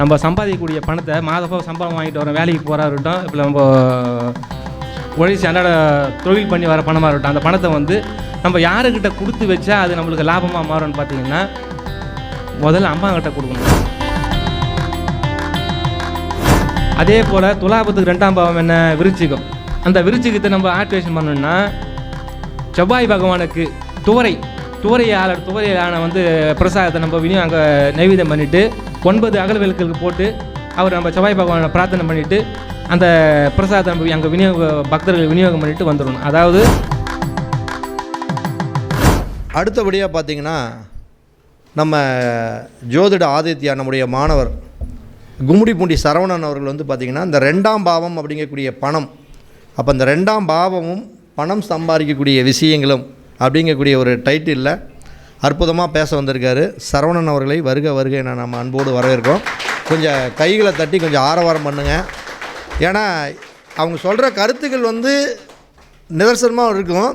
நம்ம சம்பாதிக்கக்கூடிய பணத்தை மாதப்போ சம்பளம் வாங்கிட்டு வரோம் வேலைக்கு போகிறா இருக்கட்டும். இப்போ நம்ம உழைச்சி அன்றாட தொழில் பண்ணி வர பணமாக இருக்கட்டும். அந்த பணத்தை வந்து நம்ம யாருக்கிட்ட கொடுத்து வச்சா அது நம்மளுக்கு லாபமாக மாறும்னு பார்த்தீங்கன்னா முதல்ல அம்மாங்கிட்ட கொடுக்கணும். அதே போல் துலாபத்துக்கு ரெண்டாம் பாவம் என்ன? விருச்சிகம். அந்த விருச்சிகத்தை நம்ம ஆக்டிவேஷன் பண்ணணுன்னா செவ்வாய் பகவானுக்கு துவரை துவரையாளர் துவரையான வந்து பிரசாதத்தை நம்ம விநியோகம் அங்கே நைவேதம் பண்ணிவிட்டு ஒன்பது அகல் விளக்குகளுக்கு போட்டு அவர் நம்ம செவ்வாய் பகவானை பிரார்த்தனை பண்ணிவிட்டு அந்த பிரசாதம் அங்கே விநியோக பக்தர்கள் விநியோகம் பண்ணிட்டு வந்துடணும். அதாவது அடுத்தபடியாக பார்த்தீங்கன்னா நம்ம ஜோதிட ஆதித்யா நம்முடைய மாணவர் கும்முடிப்பூண்டி சரவணன் அவர்கள் வந்து பார்த்திங்கன்னா இந்த ரெண்டாம் பாவம் அப்படிங்கக்கூடிய பணம் அப்போ இந்த ரெண்டாம் பாவமும் பணம் சம்பாதிக்கக்கூடிய விஷயங்களும் அப்படிங்கக்கூடிய ஒரு டைட்டிலில் அற்புதமாக பேச வந்திருக்காரு. சரவணன் அவர்களை வருக வருக என நம்ம அன்போடு வரவேற்கிறோம். கொஞ்சம் கைகளை தட்டி கொஞ்சம் ஆரவாரம் பண்ணுங்கள் ஏன்னா அவங்க சொல்கிற கருத்துக்கள் வந்து நிதர்சனமாக இருக்கும்.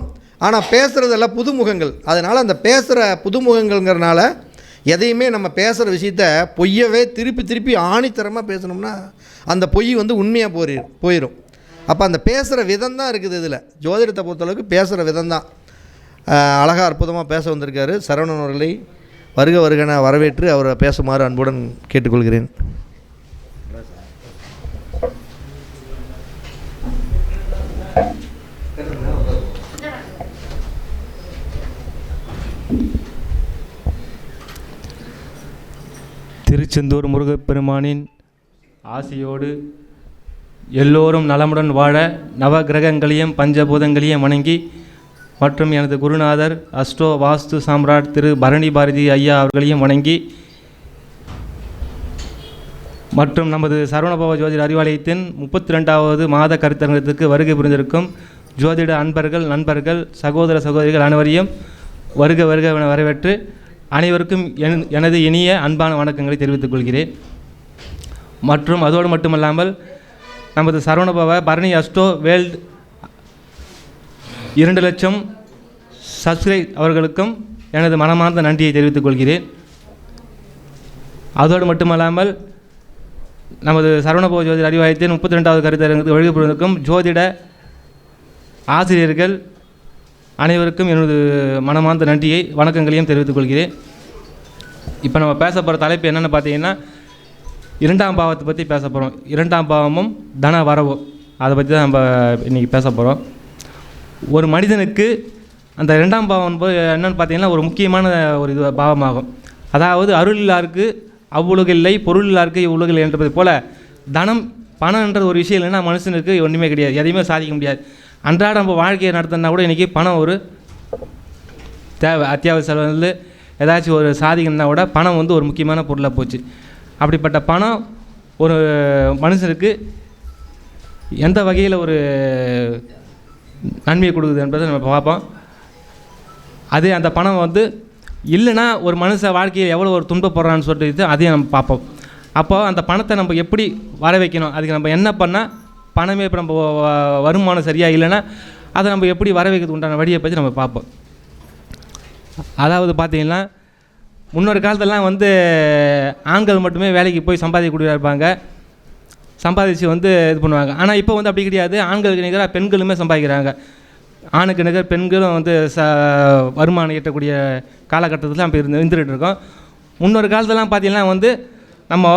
ஆனால் பேசுகிறதெல்லாம் புதுமுகங்கள். அதனால் அந்த பேசுகிற புதுமுகங்கள்ங்கிறனால எதையுமே நம்ம பேசுகிற விஷயத்த பொய்யவே திருப்பி திருப்பி ஆணித்தரமாக பேசணும்னா அந்த பொய் வந்து உண்மையாக போயிடும் போயிடும் அப்போ அந்த பேசுகிற விதம் தான் இருக்குது இதில். ஜோதிடத்தை பொறுத்தளவுக்கு பேசுகிற விதம் தான் அழகாக அற்புதமாக பேச வந்திருக்காரு. சரவணன் அவர்களை வருக வருகன வரவேற்று அவரை பேசுமாறு அன்புடன் கேட்டுக்கொள்கிறேன். திருச்செந்தூர் முருகப்பெருமானின் ஆசியோடு எல்லோரும் நலமுடன் வாழ நவ கிரகங்களையும் பஞ்சபூதங்களையும் வணங்கி மற்றும் எனது குருநாதர் அஸ்ட்ரோ வாஸ்து சாம்ராட் திரு பரணி பாரதி ஐயா அவர்களையும் வணங்கி மற்றும் நமது சரவணபவ ஜோதிட அறிவாலயத்தின் முப்பத்தி ரெண்டாவது மாத கருத்தரங்கத்துக்கு வருகை புரிந்திருக்கும் ஜோதிட அன்பர்கள் நண்பர்கள் சகோதர சகோதரிகள் அனைவரையும் வருக வருக என வரவேற்று அனைவருக்கும் என்- எனது இனிய அன்பான வணக்கங்களை தெரிவித்துக் கொள்கிறேன். மற்றும் அதோடு மட்டுமல்லாமல் நமது சரவணபவ பரணி அஸ்டோ வேல்ட் இரண்டு லட்சம் சப்ஸ்கிரைப் அவர்களுக்கும் எனது மனமார்ந்த நன்றியை தெரிவித்துக் கொள்கிறேன். அதோடு மட்டுமல்லாமல் நமது சரவணபவ ஜோதிட அறிவாயத்தின் முப்பத்தி ரெண்டாவது கருத்தரங்கத்துக்கு ஒழுங்குபடுவதற்கும் ஜோதிட ஆசிரியர்கள் அனைவருக்கும் எனது மனமார்ந்த நன்றியை வணக்கங்களையும் தெரிவித்துக் கொள்கிறேன். இப்போ நம்ம பேச போகிற தலைப்பு என்னென்னு பார்த்தீங்கன்னா இரண்டாம் பாவத்தை பற்றி பேச போகிறோம் இரண்டாம் பாவமும் தன வரவு. அதை பற்றி தான் நம்ம இன்றைக்கி பேச போகிறோம் ஒரு மனிதனுக்கு அந்த ரெண்டாம் பாவம் போது என்னென்னு பார்த்தீங்கன்னா ஒரு முக்கியமான ஒரு இது பாவமாகும். அதாவது அருள் இல்லாருக்கு அவ்வுலகு இல்லை பொருள் இல்லாருக்கு இவ்வுலகு இல்லை என்றது போல் தனம் பணம்ன்றது ஒரு விஷயம் இல்லைன்னா மனுஷனுக்கு ஒன்றுமே கிடையாது. எதையுமே சாதிக்க முடியாது. அன்றாட நம்ம வாழ்க்கையை நடத்தினா கூட இன்றைக்கி பணம் ஒரு தேவை. அத்தியாவசிய செலவுலேருந்து ஏதாச்சும் ஒரு சாதிக்கணும்னா கூட பணம் வந்து ஒரு முக்கியமான பொருளாக போச்சு. அப்படிப்பட்ட பணம் ஒரு மனுஷனுக்கு எந்த வகையில் ஒரு நன்மையை கொடுக்குது என்பதை நம்ம பார்ப்போம். அதே அந்த பணம் வந்து இல்லைன்னா ஒரு மனுஷன் வாழ்க்கையில் எவ்வளோ ஒரு துன்பப்படுறான்னு சொல்லிட்டு அதையும் நம்ம பார்ப்போம். அப்போது அந்த பணத்தை நம்ம எப்படி வர வைக்கணும்? அதுக்கு நம்ம என்ன பண்ணால் பணமே இப்போ நம்ம வருமானம் சரியாக இல்லைன்னா அதை நம்ம எப்படி வர வைக்கிறது உண்டான வழியை பற்றி நம்ம பார்ப்போம். அதாவது பார்த்திங்கன்னா முன்னொரு காலத்திலலாம் வந்து ஆண்கள் மட்டுமே வேலைக்கு போய் சம்பாதிக்கக்கூடியதாக இருப்பாங்க. சம்பாதிச்சு வந்து இது பண்ணுவாங்க. ஆனால் இப்போ வந்து அப்படி கிடையாது. ஆண்களுக்கு நிகராக பெண்களுமே சம்பாதிக்கிறாங்க. ஆணுக்கு நிகர் பெண்களும் வந்து ச வருமானம் ஈட்டக்கூடிய காலகட்டத்தில் நம்ம இருந்து இருந்துகிட்டு இருக்கோம். முன்னொரு காலத்துலலாம் பார்த்தீங்கன்னா வந்து நம்ம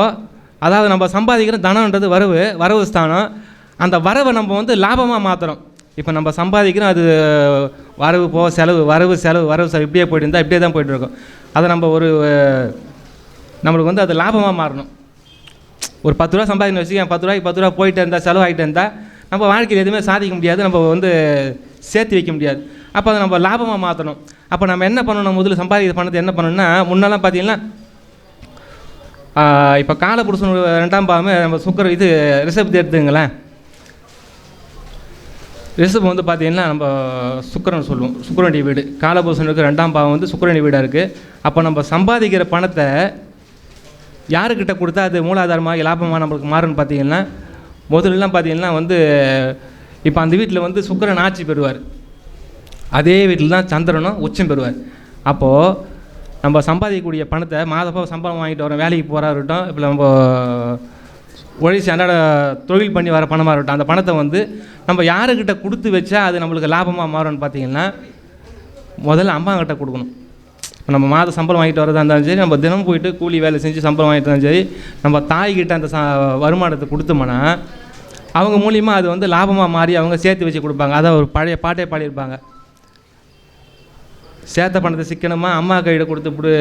அதாவது நம்ம சம்பாதிக்கிற தனம்ன்றது வரவு வரவு ஸ்தானம். அந்த வரவை நம்ம வந்து லாபமாக மாற்றுறோம் இப்போ நம்ம சம்பாதிக்கிறோம் அது வரவு போக செலவு வரவு செலவு வரவு செலவு இப்படியே போயிட்டு இருந்தால் இப்படியே தான் போயிட்டு இருக்கோம். அதை நம்ம ஒரு நம்மளுக்கு வந்து அது லாபமாக மாறணும். ஒரு பத்து ரூபா சம்பாதிக்கணும் வச்சுக்கேன் பத்து ரூபாய்க்கு பத்து ரூபா போயிட்டு இருந்தால் செலவாகிட்டு இருந்தால் நம்ம வாழ்க்கையில் எதுவுமே சாதிக்க முடியாது நம்ம வந்து சேர்த்து வைக்க முடியாது. அப்போ அதை நம்ம லாபமாக மாற்றணும் அப்போ நம்ம என்ன பண்ணணும்? முதல்ல சம்பாதிக்கிற பணத்தை என்ன பண்ணணும்னா முன்னெல்லாம் பார்த்தீங்கன்னா இப்போ காலபுருஷன் ரெண்டாம் பாவம் நம்ம சுக்கர இது ரிஷபத்தை எடுத்துங்களேன் ரிஷபம் வந்து பார்த்தீங்கன்னா நம்ம சுக்கரன் சொல்லுவோம் சுக்கரனுடைய வீடு. காலபுருஷனுக்கு ரெண்டாம் பாவம் வந்து சுக்கரனுடைய வீடாக இருக்குது அப்போ நம்ம சம்பாதிக்கிற பணத்தை யாருக்கிட்ட கொடுத்தா அது மூலாதாரமாக லாபமாக நம்மளுக்கு மாறும்னு பார்த்தீங்கன்னா முதல்லலாம் பார்த்தீங்கன்னா வந்து இப்போ அந்த வீட்டில் வந்து சுக்கரன் ஆட்சி பெறுவார். அதே வீட்டில் தான் சந்திரனும் உச்சம் பெறுவார். அப்போது நம்ம சம்பாதிக்கக்கூடிய பணத்தை மாதப்போ சம்பளம் வாங்கிட்டு வரோம் வேலைக்கு போகிறா இருக்கட்டும் இப்போ நம்ம ஒழிச்சு அன்றாட தொழில் பண்ணி வர பணமாக இருக்கட்டும் அந்த பணத்தை வந்து நம்ம யாருக்கிட்ட கொடுத்து வச்சா அது நம்மளுக்கு லாபமாக மாறும்னு பார்த்தீங்கன்னா முதல்ல அம்மாக்கிட்ட கொடுக்கணும். இப்போ நம்ம மாத சம்பளம் வாங்கிட்டு வரதா இருந்தாலும் சரி நம்ம தினம் போயிட்டு கூலி வேலை செஞ்சு சம்பளம் வாங்கிட்டு இருந்தாலும் சரி நம்ம தாய்கிட்ட அந்த ச வருமானத்தை கொடுத்தோம்னா அவங்க மூலியமாக அது வந்து லாபமாக மாறி அவங்க சேர்த்து வச்சு கொடுப்பாங்க. அதான் ஒரு பழைய பாட்டே பாடியிருப்பாங்க. சேர்த்த பணத்தை சிக்கனமாக அம்மா கையில் கொடுத்து இப்படி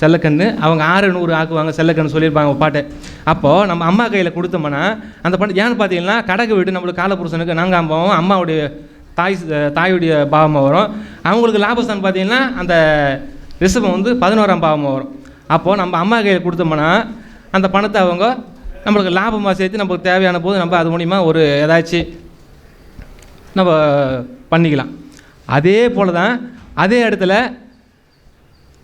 செல்லக்கன்று அவங்க ஆறு நூறு ஆக்குவாங்க செல்லக்கன்று சொல்லியிருப்பாங்க பாட்டு. அப்போது நம்ம அம்மா கையில் கொடுத்தோம்னா அந்த பணம் ஏன்னு பார்த்தீங்கன்னா கடகு வீடு நம்மளுக்கு காலப்புருஷனுக்கு நாங்கள் பாவம் அம்மாவுடைய தாய் தாயுடைய பாவமாக வரும். அவங்களுக்கு லாபஸ்தான் பார்த்தீங்கன்னா அந்த ரிஷபம் வந்து பதினோராம் பாவமாக வரும். அப்போது நம்ம அம்மா கையில் கொடுத்தோம்னா அந்த பணத்தை அவங்க நம்மளுக்கு லாபமாக சேர்த்து நமக்கு தேவையான போது நம்ம அது மூலிமா ஒரு ஏதாச்சும் நம்ம பண்ணிக்கலாம். அதே போல் தான் அதே இடத்துல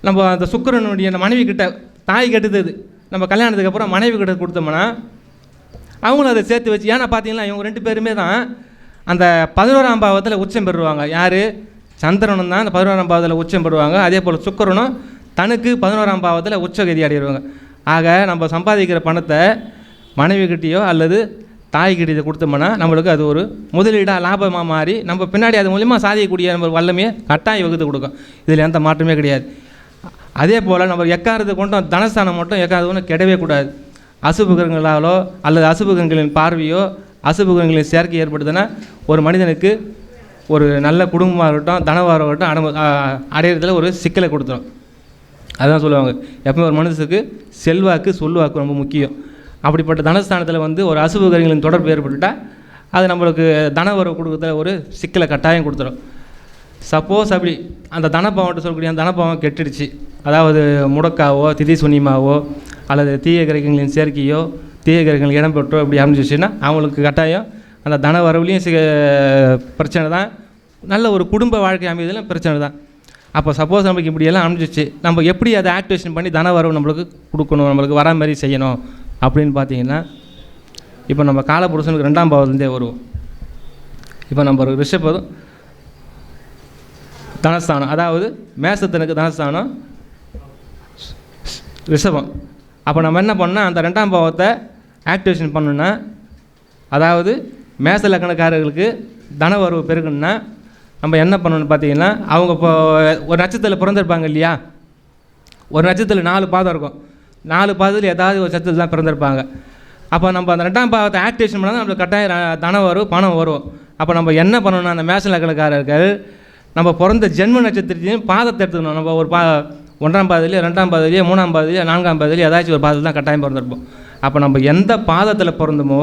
நம்ம அந்த சுக்கிரனுடைய அந்த மனைவி கிட்ட தாய் கெட்டுது நம்ம கல்யாணத்துக்கு அப்புறம் மனைவி கிட்ட கொடுத்தோம்னா அவங்களும் அதை சேர்த்து வச்சு ஏன்னா பார்த்தீங்கன்னா இவங்க ரெண்டு பேருமே தான் அந்த பதினோராம் பாவத்தில் உச்சம் பெறுவாங்க. யார்? சந்திரனும் தான் அந்த பதினோராம் பாவத்தில் உச்சம் பெறுவாங்க. அதே போல் சுக்கரனும் தனக்கு பதினோராம் பாவத்தில் உச்சகதி அடைடுவாங்க ஆக நம்ம சம்பாதிக்கிற பணத்தை மனைவி கிட்டேயோ அல்லது தாய்கிட்ட கொடுத்தோம்னா நம்மளுக்கு அது ஒரு முதலீடாக லாபமாக மாறி நம்ம பின்னாடி அது மூலிமா சாதிக்கக்கூடிய நம்ம வல்லமையை கட்டாயம் வகுத்து கொடுக்கும். இதில் எந்த மாற்றமே கிடையாது. அதே போல் நம்ம எக்காரத்தை கொண்டும் தனஸ்தானம் மட்டும் எக்காரது ஒன்றும் கெடவே கூடாது. அசுபகிரங்களாலோ அல்லது அசுபகிரங்களின் பார்வையோ அசுபகிரங்களின் சேர்க்கை ஏற்படுதுன்னா ஒரு மனிதனுக்கு ஒரு நல்ல குடும்பமாக இருக்கட்டும் தனவாக இருக்கட்டும் அடம அடையிறதுல ஒரு சிக்கலை கொடுத்துரும். அதான் சொல்லுவாங்க. எப்பவுமே ஒரு மனுஷனுக்கு செல்வாக்கு சொல்வாக்கு ரொம்ப முக்கியம். அப்படிப்பட்ட தனஸ்தானத்தில் வந்து ஒரு அசுபகரிகளின் தொடர்பு ஏற்பட்டுட்டால் அது நம்மளுக்கு தன தனவரவு கொடுக்கறதுல ஒரு சிக்கலை கட்டாயம் கொடுத்துரும். சப்போஸ் அப்படி அந்த தனப்பாவன்ட்டு சொல்லக்கூடிய அந்த தனப்பாவம் கெட்டுடுச்சு. அதாவது முடக்காவோ திதி சுனிமாவோ அல்லது தீய கிரகங்களின் சேர்க்கையோ தீய கிரகங்கள் இடம்பெற்றோ இப்படி அமைஞ்சிச்சுன்னா அவங்களுக்கு கட்டாயம் அந்த தன வரவுலையும் சில பிரச்சனை தான். நல்ல ஒரு குடும்ப வாழ்க்கை அமைவதிலும் பிரச்சனை தான். அப்போ சப்போஸ் நமக்கு இப்படியெல்லாம் அமைஞ்சிச்சு. நம்ம எப்படி அதை ஆக்டிவேஷன் பண்ணி தன வரவு நம்மளுக்கு கொடுக்கணும் நம்மளுக்கு வர மாதிரி செய்யணும் அப்படின்னு பார்த்தீங்கன்னா இப்போ நம்ம காலபுருஷனுக்கு ரெண்டாம் பாவத்துலேருந்தே வருவோம். இப்போ நம்ம ஒரு ரிஷபம் தனஸ்தானம் அதாவது மேசத்தனுக்கு தனஸ்தானம் ரிஷபம். அப்போ நம்ம என்ன பண்ணால் அந்த ரெண்டாம் பாவத்தை ஆக்டிவேஷன் பண்ணணுன்னா அதாவது மேச லக்கணக்காரர்களுக்கு தனவரவு பெருகணும்னா நம்ம என்ன பண்ணணும்னு பார்த்தீங்கன்னா அவங்க இப்போ ஒரு நட்சத்திரத்தில் பிறந்திருப்பாங்க இல்லையா? ஒரு நட்சத்திரத்தில் நாலு பாதம் இருக்கும். நாலு பாதத்தில் ஏதாவது ஒரு நட்சத்திரத்தில் தான் பிறந்திருப்பாங்க. அப்போ நம்ம அந்த ரெண்டாம் பாவத்தை ஆக்டிவேஷன் பண்ணால் நம்மளுக்கு கட்டாயம் தனம் வரும் பணம் வரும். அப்போ நம்ம என்ன பண்ணணும் அந்த மேச லக்கணக்காரர்கள் நம்ம பிறந்த ஜென்ம நட்சத்திரத்தையும் பாதத்தை எடுத்துக்கணும். நம்ம ஒரு பா ஒன்றாம் பாதத்துலேயோ ரெண்டாம் பாதத்துலேயோ மூணாம் பாதத்துலேயோ நான்காம் பாதத்துலேயோ ஏதாச்சும் ஒரு பாதத்தில் தான் கட்டாயம் பிறந்திருப்போம். அப்போ நம்ம எந்த பாதத்தில் பிறந்தோமோ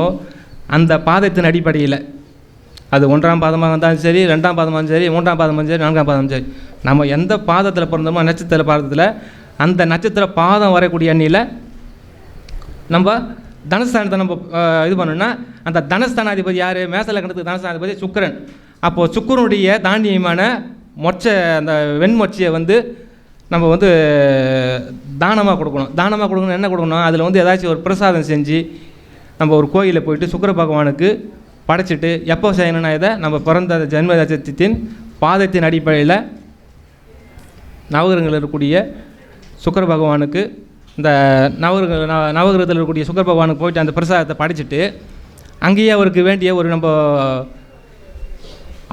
அந்த பாதத்தின் அடிப்படையில். அது ஒன்றாம் பாதமாக இருந்தாலும் சரி ரெண்டாம் பாதமாக இருந்தாலும் சரி மூன்றாம் பாதமாக சரி நான்காம் பாதமும் சரி. நம்ம எந்த பாதத்தில் பிறந்தோமோ நட்சத்திர பாதத்தில் அந்த நட்சத்திர பாதம் வரக்கூடிய அண்ணியில் நம்ம தனஸ்தானத்தை நம்ம இது பண்ணோம்னா அந்த தனஸ்தானாதிபதி யார்? மேசலக்கணத்துக்கு தனஸ்தானாதிபதி சுக்கிரன். அப்போது சுக்கிரனுடைய தாண்டியமான மொச்ச அந்த வெண்மொச்சையை வந்து நம்ம வந்து தானமாக கொடுக்கணும். தானமாக கொடுக்கணும் என்ன கொடுக்கணும்? அதில் வந்து ஏதாச்சும் ஒரு பிரசாதம் செஞ்சு நம்ம ஒரு கோயிலில் போயிட்டு சுக்கிர பகவானுக்கு படைச்சிட்டு எப்போ செய்யணும்னா இதை நம்ம பிறந்த அந்த ஜென்ம நட்சத்திரத்தின் பாதத்தின் அடிப்படையில் நவகிரகங்கள் இருக்கக்கூடிய சுக்கர பகவானுக்கு இந்த நவகிரக நவ- நவகிரகத்தில் இருக்கக்கூடிய சுக்கர பகவானுக்கு போயிட்டு அந்த பிரசாதத்தை படைச்சிட்டு அங்கேயே அவருக்கு வேண்டிய ஒரு நம்ம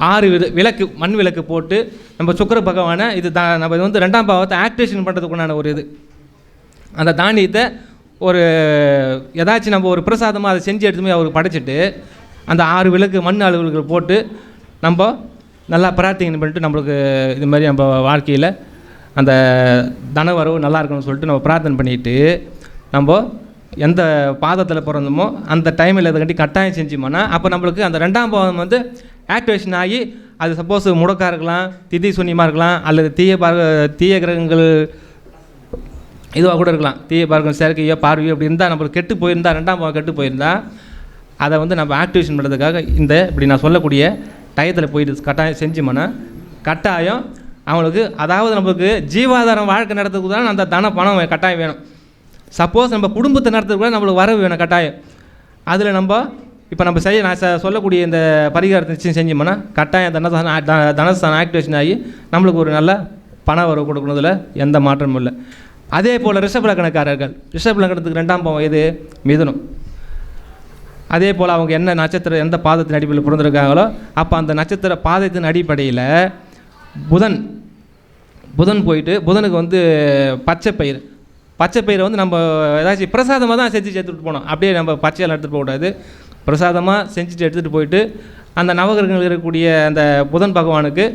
ஆறு வித விளக்கு மண் விளக்கு போட்டு நம்ம சுக்கிர பகவானை இது தா நம்ம இது வந்து ரெண்டாம் பாவத்தை ஆக்டிவேஷன் பண்ணுறதுக்குண்டான ஒரு இது. அந்த தானியத்தை ஒரு ஏதாச்சும் நம்ம ஒரு பிரசாதமாக அதை செஞ்சு எடுத்து போய் அவருக்கு படைச்சிட்டு அந்த ஆறு விளக்கு மண் அலுவல்கள் போட்டு நம்ம நல்லா பிரார்த்தனை பண்ணிட்டு நம்மளுக்கு இது மாதிரி நம்ம வாழ்க்கையில் அந்த தன வரவு நல்லா இருக்கணும்னு சொல்லிட்டு நம்ம பிரார்த்தனை பண்ணிட்டு நம்ம எந்த பாதத்தில் பிறந்தோமோ அந்த டைமில் இதை கட்டி கட்டாயம் செஞ்சோம்னா அப்போ நம்மளுக்கு அந்த ரெண்டாம் பாதம் வந்து ஆக்டிவேஷன் ஆகி அது சப்போஸ் முடக்கா இருக்கலாம் திதி சூன்யமாக இருக்கலாம் அல்லது தீய பார்க்க தீய கிரகங்கள் இதுவாக கூட இருக்கலாம். தீய பார்க்கும் செயற்கையோ பார்வையோ அப்படி இருந்தால் நம்மளுக்கு கெட்டு போயிருந்தா ரெண்டாம் பாவம் கெட்டு போயிருந்தால் அதை வந்து நம்ம ஆக்டிவேஷன் பண்ணுறதுக்காக இந்த இப்படி நான் சொல்லக்கூடிய டயத்தில் போயிட்டு கட்டாயம் செஞ்சோம்னா கட்டாயம் அவங்களுக்கு அதாவது நம்மளுக்கு ஜீவாதாரம் வாழ்க்கை நடத்துறதுக்கு தான் அந்த தன பணம் கட்டாயம் வேணும். சப்போஸ் நம்ம குடும்பத்தை நடத்துறதுக்கு கூட நம்மளுக்கு வரவு வேணும் கட்டாயம். அதில் நம்ம இப்போ நம்ம செய்ய நான் சொல்லக்கூடிய இந்த பரிகாரத்தை நிச்சயம் செஞ்சோம்னா கட்டாயம் தனசான தனசான ஆக்டிவேஷன் ஆகி நம்மளுக்கு ஒரு நல்ல பண வரவு கொடுக்கணுதில் எந்த மாற்றமும் இல்லை. அதே போல் ரிஷபலக்கணக்காரர்கள் ரிஷபலக்கணத்துக்கு ரெண்டாம் பாவம் எது? மிதுனம். அதே போல் அவங்க என்ன நட்சத்திரம் எந்த பாதத்தின் அடிப்படையில் பிறந்திருக்காங்களோ அப்போ அந்த நட்சத்திர பாதத்தின் அடிப்படையில் புதன் புதன் போயிட்டு புதனுக்கு வந்து பச்சை பயிர். பச்சை பயிரை வந்து நம்ம ஏதாச்சும் பிரசாதமாக தான் செஞ்சு எடுத்துகிட்டு போனோம் அப்படியே நம்ம பச்சையெல்லாம் எடுத்துகிட்டு போகக்கூடாது பிரசாதமாக செஞ்சுட்டு எடுத்துகிட்டு போயிட்டு அந்த நவகிரகங்கள் இருக்கக்கூடிய அந்த புதன் பகவானுக்கு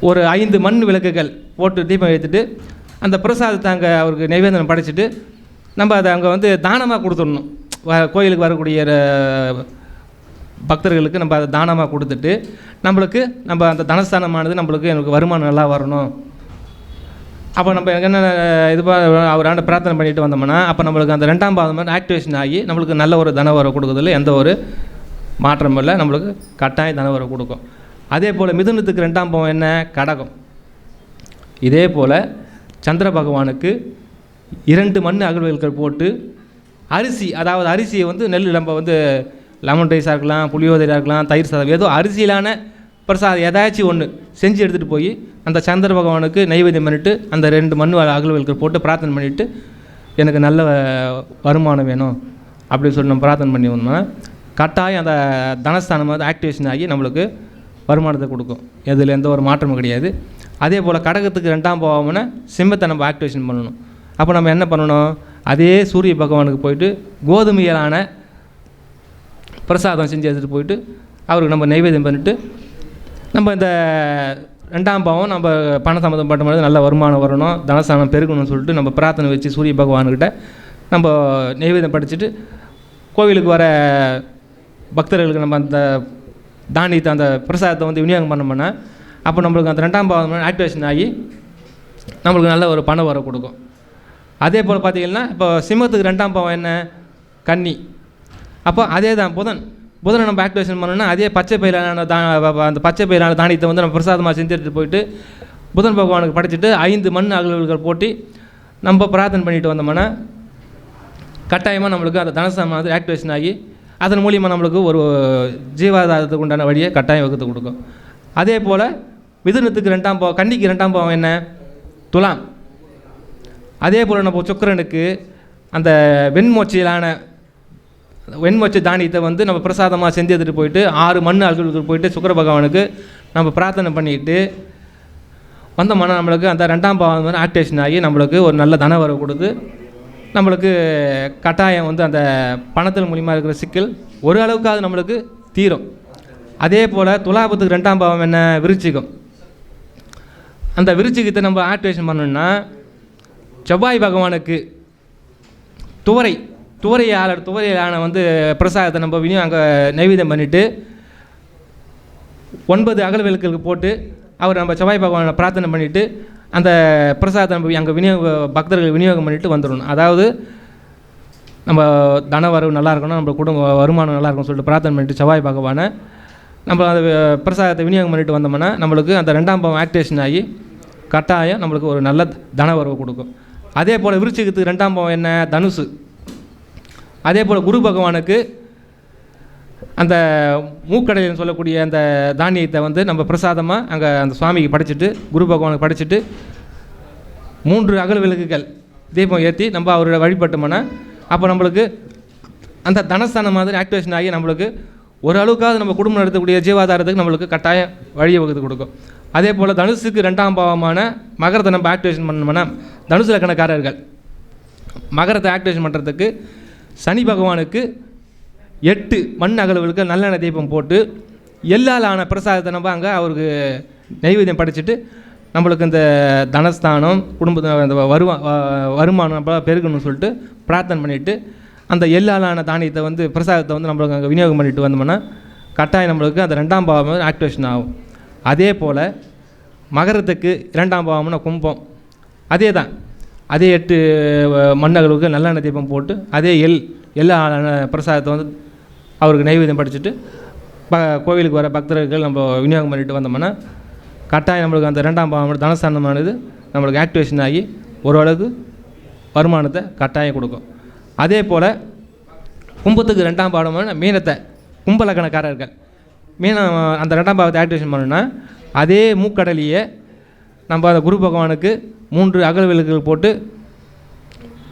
ஒரு ஐந்து மண் விளக்குகள் போட்டு தீபம் எடுத்துட்டு அந்த பிரசாதத்தை அங்கே அவருக்கு நைவேத்தியம் படைச்சிட்டு நம்ம அதை அங்கே வந்து தானமாக கொடுத்துடணும். வ- கோயிலுக்கு வரக்கூடிய பக்தர்களுக்கு நம்ம அதை தானமாக கொடுத்துட்டு நம்மளுக்கு நம்ம அந்த தனஸ்தானமானது நம்மளுக்கு எனக்கு வருமானம் நல்லா வரணும். அப்போ நம்ம என்ன இது பா- அவராண்ட பிரார்த்தனை பண்ணிட்டு வந்தோம்னா அப்போ நம்மளுக்கு அந்த ரெண்டாம் பாதம் மாதிரி ஆக்டிவேஷன் ஆகி நம்மளுக்கு நல்ல ஒரு தன உரம் கொடுக்குறதுல எந்த ஒரு மாற்றமும் இல்லை. நம்மளுக்கு கட்டாயம் தன உரம் கொடுக்கும். அதே போல் மிதுனத்துக்கு ரெண்டாம் பாவம் என்ன? கடகம். இதே போல் சந்திர பகவானுக்கு இரண்டு மண் அகழ்வுகள் போட்டு அரிசி அதாவது அரிசியை வந்து நெல் நம்ம வந்து லெமன் ரைஸாக இருக்கலாம் புளியோதரையாக இருக்கலாம் தயிர் சாதம் ஏதோ அரிசியிலான பிரசாதம் ஏதாச்சும் ஒன்று செஞ்சு எடுத்துகிட்டு போய் அந்த சந்திர பகவானுக்கு நைவேத்தியம் பண்ணிட்டு அந்த ரெண்டு மண் அகழ்வுகள் போட்டு பிரார்த்தனை பண்ணிவிட்டு எனக்கு நல்ல வருமானம் வேணும் அப்படின்னு சொல்லி நம்ம பிரார்த்தனை பண்ணி வந்தோம்னா கட்டாயம் அந்த தனஸ்தானம் வந்து ஆக்டிவேஷன் ஆகி நம்மளுக்கு வருமானத்தை கொடுக்கும். இதில் எந்த ஒரு மாற்றமும் கிடையாது. அதே போல் கடகத்துக்கு ரெண்டாம் பாவம்னா சிம்மத்தை நம்ம ஆக்டிவேஷன் பண்ணணும். அப்போ நம்ம என்ன பண்ணணும்? அதே சூரிய பகவானுக்கு போயிட்டு கோதுமையிலான பிரசாதம் செஞ்சு எடுத்துகிட்டு போயிட்டு அவருக்கு நம்ம நைவேத்தியம் பண்ணிட்டு நம்ம இந்த ரெண்டாம் பாவம் நம்ம பண சம்மந்தம் பண்ணும்போது நல்ல வருமானம் வரணும் தனசானம் பெருகணும்னு சொல்லிட்டு நம்ம பிரார்த்தனை வச்சு சூரிய பகவான்கிட்ட நம்ம நைவேதம் படிச்சுட்டு கோவிலுக்கு வர பக்தர்களுக்கு நம்ம அந்த தானியத்தை அந்த பிரசாதத்தை வந்து விநியோகம் பண்ணோம்னா அப்போ நம்மளுக்கு அந்த ரெண்டாம் பாவம் ஆக்டிவேஷன் ஆகி நம்மளுக்கு நல்ல ஒரு பண வர கொடுக்கும். அதே போல் பார்த்தீங்கன்னா இப்போ சிம்மத்துக்கு ரெண்டாம் பாவம் என்ன? கன்னி. அப்போ அதே தான் புதன். புதனை நம்ம ஆக்டிவேஷன் பண்ணோம்னா அதே பச்சை பயிரான தா அந்த பச்சை பயிரான தானியத்தை வந்து நம்ம பிரசாதமாக செஞ்சுட்டு போயிட்டு புதன் பகவானுக்கு படைச்சிட்டு ஐந்து மண் அகல்கள் போட்டி நம்ம பிரார்த்தனை பண்ணிட்டு வந்தோம்னா கட்டாயமாக நம்மளுக்கு அந்த தனசமானது ஆக்டிவேஷன் ஆகி அதன் மூலியமாக நம்மளுக்கு ஒரு ஜீவாதாரத்துக்கு உண்டான வழியை கட்டாயம் வகுத்து கொடுக்கும். அதே போல் மிதுனத்துக்கு ரெண்டாம் பாவம் கன்னிக்கு ரெண்டாம் பாவம் என்ன? துலாம். அதே போல் நம்ம சுக்கிரனுக்கு அந்த வெண்மொச்சையிலான வெண்மொச்சை தானியத்தை வந்து நம்ம பிரசாதமாக செஞ்சு எடுத்துகிட்டு போயிட்டு ஆறு மண் அல்களுக்கு போயிட்டு சுக்கர பகவானுக்கு நம்ம பிரார்த்தனை பண்ணிட்டு வந்தோம்னா நம்மளுக்கு அந்த ரெண்டாம் பாவம் வந்து ஆக்டிவேஷன் ஆகி நம்மளுக்கு ஒரு நல்ல தன வரவு கொடுத்து நம்மளுக்கு கட்டாயம் வந்து அந்த பணத்தின் மூலியமாக இருக்கிற சிக்கல் ஒரு அளவுக்காவது நம்மளுக்கு தீரும். அதே போல் துலாபத்துக்கு ரெண்டாம் பாவம் என்ன? விருச்சிக்கும் அந்த விருச்சிகத்தை நம்ம ஆக்டிவேஷன் பண்ணணும்னா செவ்வாய் பகவானுக்கு துவரை துவரையாளர் துவரையாளனை வந்து பிரசாதத்தை நம்ம விநியோகம் அங்கே நைவேதம் பண்ணிவிட்டு ஒன்பது அகல் விளக்குகளுக்கு போட்டு அவர் நம்ம செவ்வாய் பகவானை பிரார்த்தனை பண்ணிவிட்டு அந்த பிரசாதத்தை நம்ம அங்கே விநியோக பக்தர்கள் விநியோகம் பண்ணிவிட்டு வந்துடணும். அதாவது நம்ம தன வரவு நல்லா இருக்கணும் நம்ம குடும்ப வருமானம் நல்லா இருக்கணும்னு சொல்லிட்டு பிரார்த்தனை பண்ணிட்டு செவ்வாய் பகவானை நம்ம அந்த பிரசாதத்தை விநியோகம் பண்ணிட்டு வந்தோம்னா நம்மளுக்கு அந்த ரெண்டாம் பாவம் ஆக்டிவேஷன் ஆகி கட்டாயம் நம்மளுக்கு ஒரு நல்ல தன உறவு கொடுக்கும். அதே போல் விருச்சிகத்துக்கு ரெண்டாம் பாவம் என்ன? தனுசு. அதே போல் குரு பகவானுக்கு அந்த மூக்கடையில் சொல்லக்கூடிய அந்த தானியத்தை வந்து நம்ம பிரசாதமாக அங்கே அந்த சுவாமிக்கு படைச்சிட்டு குரு பகவானுக்கு படைச்சிட்டு மூன்று அகல் விளக்குகள் தீபம் ஏற்றி நம்ம அவரோட வழிபட்டோம்னா அப்போ நம்மளுக்கு அந்த தனஸ்தானம் மாதிரி ஆக்டிவேஷன் ஆகி நம்மளுக்கு ஒரு அளவுக்காவது நம்ம குடும்பம் நடத்தக்கூடிய ஜீவாதாரத்துக்கு நம்மளுக்கு கட்டாயம் வழியை வகுத்து கொடுக்கும். அதே போல் தனுசுக்கு ரெண்டாம் பாவமான மகரத்தை நம்ம ஆக்டிவேஷன் பண்ணோம்னா தனுசு லக்கணக்காரர்கள் மகரத்தை ஆக்டிவேஷன் பண்ணுறதுக்கு சனி பகவானுக்கு எட்டு மண் அகலவுக்கு நல்லெண்ணெய் தீபம் போட்டு எள்ளால் ஆன பிரசாதத்தை நம்ம அங்கே அவருக்கு நைவேத்தியம் படைச்சிட்டு நம்மளுக்கு இந்த தனஸ்தானம் குடும்ப இந்த வருமா வ- வருமானம் நம்ம பெருகணும்னு சொல்லிட்டு பிரார்த்தனை பண்ணிவிட்டு அந்த எள்ளாலான தானியத்தை வந்து பிரசாதத்தை வந்து நம்மளுக்கு அங்கே விநியோகம் பண்ணிட்டு வந்தோம்னா கட்டாயம் நம்மளுக்கு அந்த ரெண்டாம் பாவம் ஆக்டிவேஷன் ஆகும். அதே போல் மகரத்துக்கு இரண்டாம் பாவம்னா கும்பம். அதே தான் அதே எட்டு மன்னர்களுக்கு நல்லெண்ணெய் தீபம் போட்டு அதே எள் எல்லா பிரசாதத்தை வந்து அவருக்கு நைவேத்தியம் படிச்சுட்டு ப கோவிலுக்கு வர பக்தர்கள் நம்ம விநியோகம் பண்ணிட்டு வந்தோம்னா கட்டாயம் நம்மளுக்கு அந்த ரெண்டாம் பாவம் தனஸ்தானமானது நம்மளுக்கு ஆக்டிவேஷன் ஆகி ஓரளவுக்கு வருமானத்தை கட்டாயம் கொடுக்கும். அதே போல் கும்பத்துக்கு ரெண்டாம் பாடமான மீனத்தை கும்பலக்கணக்காரர்கள் மீனம் அந்த ரெண்டாம் பாவத்தை ஆக்டிவேஷன் பண்ணணும்னா அதே மூக்கடலையே நம்ம அந்த குரு பகவானுக்கு மூன்று அகல் விளக்குகள் போட்டு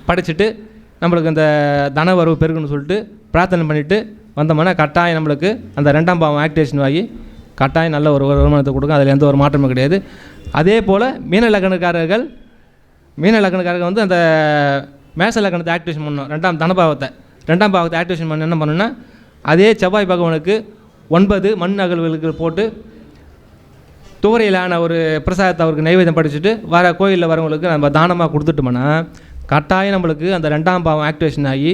படைச்சிட்டு நம்மளுக்கு அந்த தன வரவு பெருக்குன்னு சொல்லிட்டு பிரார்த்தனை பண்ணிவிட்டு வந்தோம்னா கட்டாயம் நம்மளுக்கு அந்த ரெண்டாம் பாவம் ஆக்டிவேஷன் ஆகி கட்டாயம் நல்ல ஒரு வருமானத்தை கொடுக்கும். அதில் எந்த ஒரு மாற்றமும் கிடையாது. அதே போல் மீன லக்னக்காரர்கள் மீன இலக்கணக்காரர்கள் வந்து அந்த மேச லக்கணத்தை ஆக்டிவேஷன் பண்ணணும். ரெண்டாம் தனபாவத்தை ரெண்டாம் பாவத்தை ஆக்டிவேஷன் பண்ண என்ன பண்ணணும்னா அதே செவ்வாய் பகவானுக்கு ஒன்பது மண் அகல்களுக்கு போட்டு துவரையிலான ஒரு பிரசாதத்தை அவருக்கு நைவேதம் படிச்சுட்டு வர கோயிலில் வரவங்களுக்கு நம்ம தானமாக கொடுத்துட்டோம்னா கட்டாயம் நம்மளுக்கு அந்த ரெண்டாம் பாவம் ஆக்டிவேஷன் ஆகி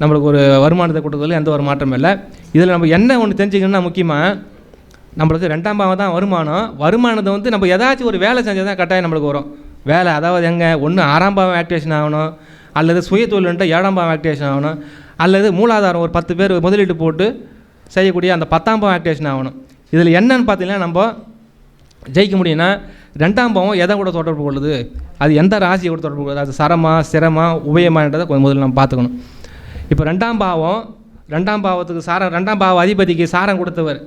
நம்மளுக்கு ஒரு வருமானத்தை கொடுக்கறதுல எந்த ஒரு மாற்றமும் இல்லை. இதில் நம்ம என்ன ஒன்று தெரிஞ்சுக்கணும்னா முக்கியமாக நம்மளுக்கு ரெண்டாம் பாவம் தான் வருமானம். வருமானத்தை வந்து நம்ம ஏதாச்சும் ஒரு வேலை செஞ்சால் தான் கட்டாயம் நம்மளுக்கு வரும். வேலை அதாவது எங்கே? ஒன்று ஆறாம் பாவம் ஆக்டிவேஷன் ஆகணும். அல்லது சுய தொழில்ன்ட்டு ஏழாம் பாவம் ஆக்டிவேஷன் ஆகணும். அல்லது மூலாதாரம் ஒரு பத்து பேர் முதலீட்டு போட்டு செய்யக்கூடிய அந்த பத்தாம் பாவம் ஆக்டிவேஷன் ஆகணும். இதில் என்னன்னு பார்த்தீங்கன்னா நம்ம ஜெயிக்க முடியும்னா ரெண்டாம் பாவம் எதை கூட தொடர்பு கொள்ளுது? அது எந்த ராசியை கூட தொடர்பு கொள்ளுது? அது சரமா சிரமா உபயமான்றதை கொஞ்சம் முதல்ல நம்ம பார்த்துக்கணும். இப்போ ரெண்டாம் பாவம் ரெண்டாம் பாவத்துக்கு சாரம் ரெண்டாம் பாவ அதிபதிக்கு சாரம் கொடுத்தவர்.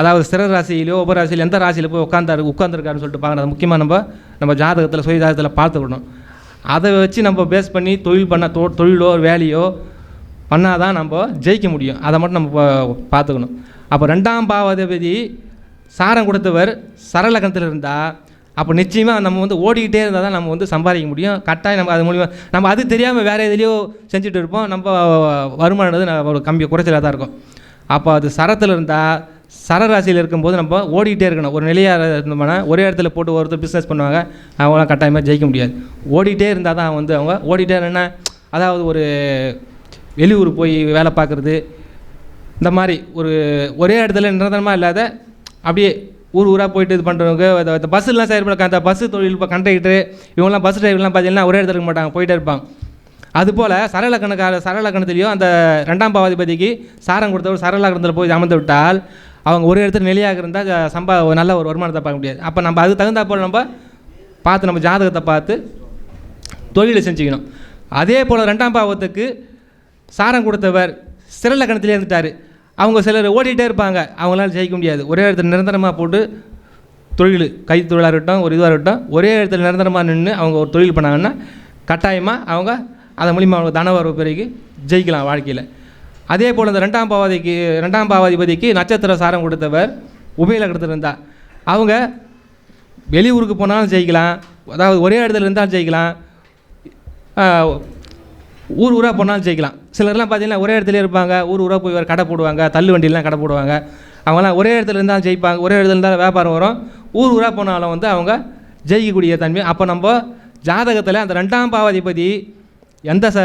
அதாவது சிற ராசியிலோ உபராசியில் எந்த ராசியில் போய் உட்காந்தாரு உட்காந்துருக்காருன்னு சொல்லிட்டு பார்க்குறது முக்கியமாக நம்ம நம்ம ஜாதகத்தில் சுய ஜாதகத்தில் பார்த்துக்கணும். அதை வச்சு நம்ம பேஸ் பண்ணி தொழில் பண்ண தொ தொழிலோ வேலையோ பண்ணால் தான் நம்ம ஜெயிக்க முடியும். அதை மட்டும் நம்ம பார்த்துக்கணும். அப்போ ரெண்டாம் பாவாதிபதி சாரம் கொடுத்தவர் சரலகணத்தில் இருந்தால் அப்போ நிச்சயமாக நம்ம வந்து ஓடிக்கிட்டே இருந்தால் தான் நம்ம வந்து சம்பாதிக்க முடியும். கட்டாயம் நம்ம அது மூலிமா நம்ம அது தெரியாமல் வேறு எதுலேயோ செஞ்சுட்டு இருப்போம். நம்ம வருமானது நம்ம ஒரு குறைச்சலாக தான் இருக்கும். அப்போ அது சரத்தில் இருந்தால் சரராசியில் இருக்கும்போது நம்ம ஓடிக்கிட்டே இருக்கணும். ஒரு நிலையாக இருந்தோம்னா ஒரே இடத்துல போட்டு ஒருத்தர் பிஸ்னஸ் பண்ணுவாங்க. அவங்களாம் கட்டாயமாக ஜெயிக்க முடியாது. ஓடிக்கிட்டே இருந்தால் தான் வந்து அவங்க ஓடிட்டே இருந்தா அதாவது ஒரு வெளியூர் போய் வேலை பார்க்குறது இந்த மாதிரி ஒரு ஒரே இடத்துல நிரந்தரமாக இல்லாத அப்படியே ஊர் ஊராக போயிட்டு இது பண்ணுறவங்க இந்த பஸ்ஸுலாம் செயல்பட அந்த பஸ்ஸு தொழில் இப்போ கண்டக்டரு இவங்கெல்லாம் பஸ் டிரைவர்லாம் பார்த்தீங்கன்னா ஒரே இடத்துல இருக்க மாட்டாங்க போயிட்டே இருப்பாங்க. அதுபோல் சரலக்கணக்கார சரலக்கணத்துலேயும் அந்த ரெண்டாம் பாவாதிபதிக்கு சாரம் கொடுத்தவர் சரலக்கணத்தில் போய் அமர்ந்து விட்டால் அவங்க ஒரு இடத்துல நிலையாக இருந்தால் சம்பா நல்ல ஒரு வருமானத்தை பார்க்க முடியாது. அப்போ நம்ம அதுக்கு தகுந்தா போல் நம்ம பார்த்து நம்ம ஜாதகத்தை பார்த்து தொழிலை செஞ்சுக்கணும். அதே போல் ரெண்டாம் பாவத்துக்கு சாரம் கொடுத்தவர் சிறல லக்கணத்திலே இருந்துட்டார். அவங்க சிலர் ஓடிட்டே இருப்பாங்க. அவங்களால ஜெயிக்க முடியாது. ஒரே இடத்துல நிரந்தரமாக போட்டு தொழில் கைத்தொழிலாக இருக்கட்டும் ஒரு இதுவாக இருக்கட்டும் ஒரே இடத்துல நிரந்தரமாக நின்று அவங்க ஒரு தொழில் பண்ணாங்கன்னா கட்டாயமாக அவங்க அதன் மூலிமா அவங்க தனவரவு பிறகு ஜெயிக்கலாம் வாழ்க்கையில். அதே போல் இந்த ரெண்டாம் பாவாதிக்கு ரெண்டாம் பாவாதிபதிக்கு நட்சத்திர சாரம் கொடுத்தவர் உபயலகத்தில் இருந்தால் அவங்க வெளியூருக்கு போனாலும் ஜெயிக்கலாம். அதாவது ஒரே இடத்துல இருந்தாலும் ஜெயிக்கலாம். ஊர் ஊராக போனாலும் ஜெயிக்கலாம். சிலர்லாம் பார்த்தீங்கன்னா ஒரே இடத்துல இருப்பாங்க ஊர் ஊராக போய் ஒரு கடை போடுவாங்க தள்ளு வண்டியெலாம் கடை போடுவாங்க. அவங்களாம் ஒரே இடத்துல இருந்தால் ஜெயிப்பாங்க ஒரே இடத்துல இருந்தால் வியாபாரம் வரும். ஊர் ஊராக போனாலும் வந்து அவங்க ஜெயிக்கக்கூடிய தன்மை. அப்போ நம்ம ஜாதகத்தில் அந்த ரெண்டாம் பாவாதிபதி எந்த ச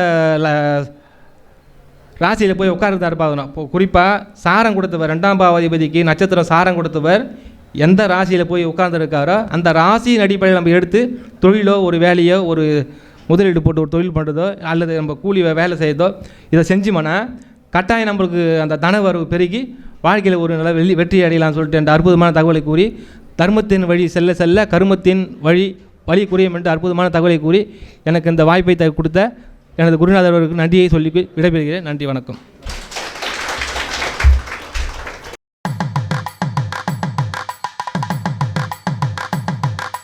ராசியில் போய் உட்கார்ந்தாரு பார்க்கணும் இப்போ குறிப்பாக சாரம் கொடுத்தவர் ரெண்டாம் பாவாதிபதிக்கு நட்சத்திரம் சாரம் கொடுத்தவர் எந்த ராசியில் போய் உட்கார்ந்துருக்காரோ அந்த ராசியின் அடிப்படையில் நம்ம எடுத்து தொழிலோ ஒரு வேலையோ ஒரு முதலீடு போட்டு ஒரு தொழில் பண்ணுறதோ அல்லது நம்ம கூலி வேலை செய்யறதோ இதை செஞ்சோம்னா கட்டாயம் நம்மளுக்கு அந்த தன வரவு பெருகி வாழ்க்கையில் ஒரு நல்ல வெள்ளி வெற்றி அடையலாம்னு சொல்லிட்டு என்ற அற்புதமான தகவலை கூறி தர்மத்தின் வழி செல்ல செல்ல கருமத்தின் வழி வழி குறையும் என்று அற்புதமான தகவலை கூறி எனக்கு இந்த வாய்ப்பை த கொடுத்த எனது குருநாதர்களுக்கு நன்றியை சொல்லி விடைபெறுகிறேன். நன்றி வணக்கம்.